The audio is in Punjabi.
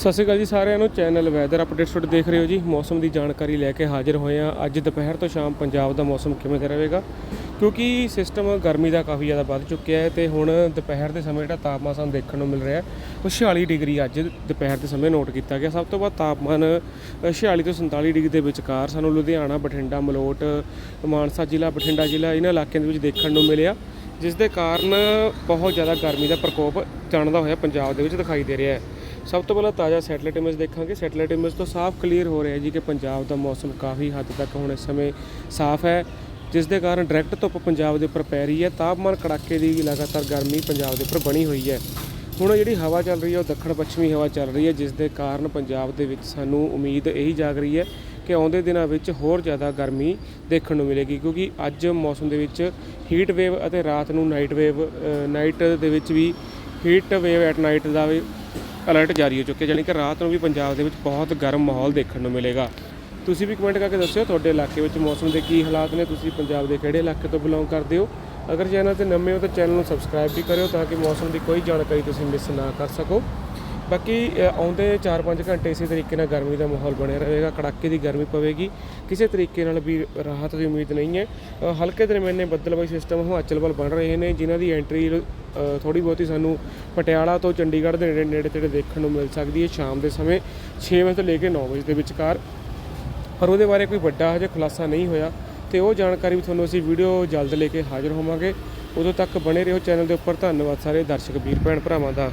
ਸਤਿ ਸ਼੍ਰੀ ਅਕਾਲ ਜੀ ਸਾਰਿਆਂ ਨੂੰ ਚੈਨਲ ਵੈਦਰ ਅਪਡੇਟਸ ਤੁਹਾਡੇ ਦੇਖ ਰਹੇ ਹੋ ਜੀ। ਮੌਸਮ ਦੀ ਜਾਣਕਾਰੀ ਲੈ ਕੇ ਹਾਜ਼ਰ ਹੋਏ ਆ ਅੱਜ ਦੁਪਹਿਰ ਤੋਂ ਸ਼ਾਮ ਪੰਜਾਬ ਦਾ ਮੌਸਮ ਕਿਵੇਂ ਦਾ ਰਹੇਗਾ? ਕਿਉਂਕਿ ਸਿਸਟਮ ਗਰਮੀ ਦਾ ਕਾਫੀ ਜ਼ਿਆਦਾ ਵੱਧ ਚੁੱਕਿਆ ਹੈ ਤੇ ਹੁਣ ਦੁਪਹਿਰ ਦੇ ਸਮੇਂ ਜਿਹੜਾ ਤਾਪਮਾਨ ਸਾਨੂੰ ਦੇਖਣ ਨੂੰ ਮਿਲ ਰਿਹਾ ਉਹ 46 ਡਿਗਰੀ ਅੱਜ ਦੁਪਹਿਰ ਦੇ ਸਮੇਂ ਨੋਟ ਕੀਤਾ ਗਿਆ। ਸਭ ਤੋਂ ਵੱਧ ਤਾਪਮਾਨ ਅ, 46 ਤੋਂ 47 ਡਿਗਰੀ ਦੇ ਵਿਚਕਾਰ ਸਾਨੂੰ ਲੁਧਿਆਣਾ ਬਠਿੰਡਾ ਮਲੋਟ ਮਾਨਸਾ ਜ਼ਿਲ੍ਹਾ ਬਠਿੰਡਾ ਜ਼ਿਲ੍ਹਾ ਇਹਨਾਂ ਇਲਾਕਿਆਂ ਦੇ ਵਿੱਚ ਦੇਖਣ ਨੂੰ ਮਿਲਿਆ ਜਿਸ ਦੇ ਕਾਰਨ ਬਹੁਤ ਜ਼ਿਆਦਾ ਗਰਮੀ ਦਾ ਪ੍ਰਕੋਪ ਜਾਣਦਾ ਹੋਇਆ ਪੰਜਾਬ ਦੇ ਵਿੱਚ ਦਿਖਾਈ ਦੇ ਰਿਹਾ ਹੈ। ਸਭ ਤੋਂ ਪਹਿਲਾਂ ਤਾਜ਼ਾ ਸੈਟਲਾਈਟ ਇਮੇਜ ਦੇਖਾਂਗੇ। ਸੈਟਲਾਈਟ ਇਮੇਜ ਤੋਂ ਸਾਫ਼ ਕਲੀਅਰ ਹੋ ਰਿਹਾ ਜੀ ਕਿ ਪੰਜਾਬ ਦਾ ਮੌਸਮ ਕਾਫੀ ਹੱਦ ਤੱਕ ਹੁਣ ਇਸ ਸਮੇਂ ਸਾਫ਼ ਹੈ, ਜਿਸ ਦੇ ਕਾਰਨ ਡਾਇਰੈਕਟ ਧੁੱਪ ਪੰਜਾਬ ਦੇ ਉੱਪਰ ਪੈ ਰਹੀ ਹੈ। ਤਾਪਮਾਨ ਕੜਾਕੇ ਦੀ ਲਗਾਤਾਰ ਗਰਮੀ ਪੰਜਾਬ ਦੇ ਉੱਪਰ ਬਣੀ ਹੋਈ ਹੈ। ਹੁਣ ਜਿਹੜੀ ਹਵਾ ਚੱਲ ਰਹੀ ਹੈ, ਉਹ ਦੱਖਣ ਪੱਛਮੀ ਹਵਾ ਚੱਲ ਰਹੀ ਹੈ, ਜਿਸ ਦੇ ਕਾਰਨ ਪੰਜਾਬ ਦੇ ਵਿੱਚ ਸਾਨੂੰ ਉਮੀਦ ਇਹੀ ਜਾਗ ਰਹੀ ਹੈ ਕਿ ਆਉਂਦੇ ਦਿਨਾਂ ਵਿੱਚ ਹੋਰ ਜ਼ਿਆਦਾ ਗਰਮੀ ਦੇਖਣ ਨੂੰ ਮਿਲੇਗੀ, ਕਿਉਂਕਿ ਅੱਜ ਮੌਸਮ ਦੇ ਵਿੱਚ ਹੀਟ ਵੇਵ ਅਤੇ ਰਾਤ ਨੂੰ ਨਾਈਟ ਵੇਵ ਨਾਈਟ ਦੇ ਵਿੱਚ ਵੀ ਹੀਟ ਵੇਵ ਐਟ ਨਾਈਟ ਦਾ ਵੀ ਅਲਰਟ ਜਾਰੀ ਹੋ ਚੁੱਕਿਆ ਯਾਨੀ ਕਿ ਰਾਤ ਨੂੰ ਵੀ ਪੰਜਾਬ ਦੇ ਵਿੱਚ ਬਹੁਤ ਗਰਮ ਮਾਹੌਲ ਦੇਖਣ ਨੂੰ ਮਿਲੇਗਾ। ਤੁਸੀਂ ਵੀ ਕਮੈਂਟ ਕਰਕੇ ਦੱਸਿਓ, ਤੁਹਾਡੇ ਇਲਾਕੇ ਵਿੱਚ ਮੌਸਮ ਦੇ ਕੀ ਹਾਲਾਤ ਨੇ, ਤੁਸੀਂ ਪੰਜਾਬ ਦੇ ਕਿਹੜੇ ਇਲਾਕੇ ਤੋਂ ਬਿਲੋਂਗ ਕਰਦੇ ਹੋ? ਅਗਰ ਚੈਨਲ ਤੇ ਨਵੇਂ ਹੋ ਤਾਂ ਚੈਨਲ ਨੂੰ ਸਬਸਕ੍ਰਾਈਬ ਵੀ ਕਰਿਓ ਤਾਂ ਕਿ ਮੌਸਮ ਦੀ ਕੋਈ ਜਾਣਕਾਰੀ ਤੁਸੀਂ ਮਿਸ ਨਾ ਕਰ ਸਕੋ। ਬਾਕੀ ਆਉਂਦੇ 4-5 ਘੰਟੇ ਇਸੇ ਤਰੀਕੇ ਨਾਲ ਗਰਮੀ ਦਾ ਮਾਹੌਲ ਬਣਿਆ ਰਹੇਗਾ, ਕੜਾਕੇ ਦੀ ਗਰਮੀ ਪਵੇਗੀ। ਕਿਸੇ ਤਰੀਕੇ ਨਾਲ ਵੀ ਰਾਹਤ ਦੀ ਉਮੀਦ ਨਹੀਂ ਹੈ। ਹਲਕੇ ਦਰਮਿਆਨੇ ਬੱਦਲਬਾਈ ਸਿਸਟਮ ਹਿਮਾਚਲ ਵੱਲ ਬਣ ਰਹੇ ਨੇ, ਜਿਨ੍ਹਾਂ ਦੀ ਐਂਟਰੀ ਥੋੜੀ ਬਹੁਤੀ ਸਾਨੂੰ ਪਟਿਆਲਾ ਤੋਂ ਚੰਡੀਗੜ੍ਹ ਦੇ ਨੇੜੇ ਨੇੜੇ ਤੇੜੇ ਦੇਖਣ ਨੂੰ ਮਿਲ ਸਕਦੀ ਹੈ ਸ਼ਾਮ ਦੇ ਸਮੇਂ 6 ਵਜੇ ਤੋਂ ਲੈ ਕੇ 9 ਵਜੇ ਦੇ ਵਿਚਕਾਰ। ਪਰ ਉਹਦੇ ਬਾਰੇ ਕੋਈ ਵੱਡਾ ਹਜੇ ਖੁਲਾਸਾ ਨਹੀਂ ਹੋਇਆ ਤੇ ਉਹ ਜਾਣਕਾਰੀ ਵੀ ਤੁਹਾਨੂੰ ਅਸੀਂ ਵੀਡੀਓ ਜਲਦ ਲੈ ਕੇ ਹਾਜ਼ਰ ਹੋਵਾਂਗੇ। ਉਦੋਂ ਤੱਕ ਬਣੇ ਰਹੋ ਚੈਨਲ ਦੇ ਉੱਪਰ। ਧੰਨਵਾਦ ਸਾਰੇ ਦਰਸ਼ਕ, ਵੀਰ, ਭੈਣ, ਭਰਾਵਾਂ ਦਾ।